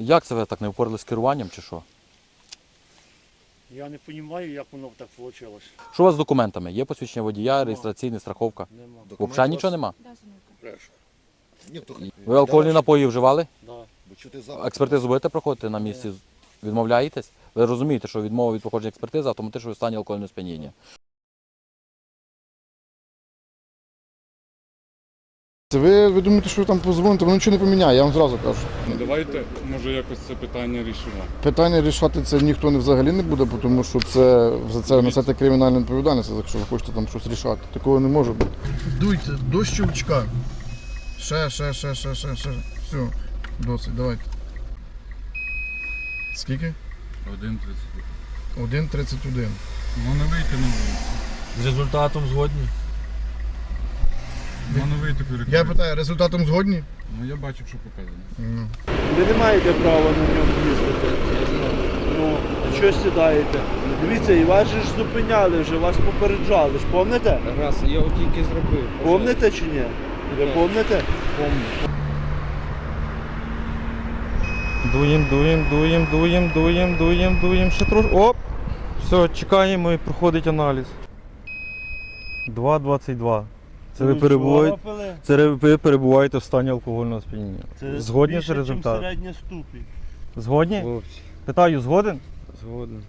Як це ви так не впоралися з керуванням чи що? Я не розумію, як воно так вийшло. Що у вас з документами? Є посвідчення водія, реєстраційна страховка? Нема. Взагалі нічого нема? Ні, то Ви алкогольні напої вживали? Да. Бо чути запах. Експертизу будете проходити на місці? Відмовляєтесь? Ви розумієте, що відмова від проходження експертизи автоматично в стані алкогольного сп'яніння. Ви, ви думаєте, що ви там позвоните, воно нічого не поміняє, я вам зразу кажу. Ну, давайте, може, якось це питання рішимо. Питання рішати це ніхто не взагалі не буде, тому що це за це несете кримінальну відповідальність, якщо ви хочете там щось рішати. Такого не може бути. Дуйте, до щелчка. Ще, ще, ще, ще, ще, ще. Все, досить, давайте. Скільки? 1.30. 1.31. Ну не вийти на вулицю. З результатом згодні? Ну не вийти. Я питаю, результатом згодні? Ну я бачив, що показано. Ну. Ви не маєте права на ньому їздити. Ну, що сідаєте? Дивіться, і вас же ж зупиняли вже, вас попереджали ж, помните? Раз, я його тільки зробив. Помните чи ні? Ви помните? Дуєм, дуєм, дуєм, дуєм, дуєм, дуєм, дуєм. Ще трошки. Оп! Все, чекаємо і проходить аналіз. 2,22. Це ви перебуваєте. Це ви перебуваєте в стані алкогольного сп'яніння. Це Згодні з більше, чим результатом? середня ступінь. Згодні? Хлопці, Питаю, згоден? згоден.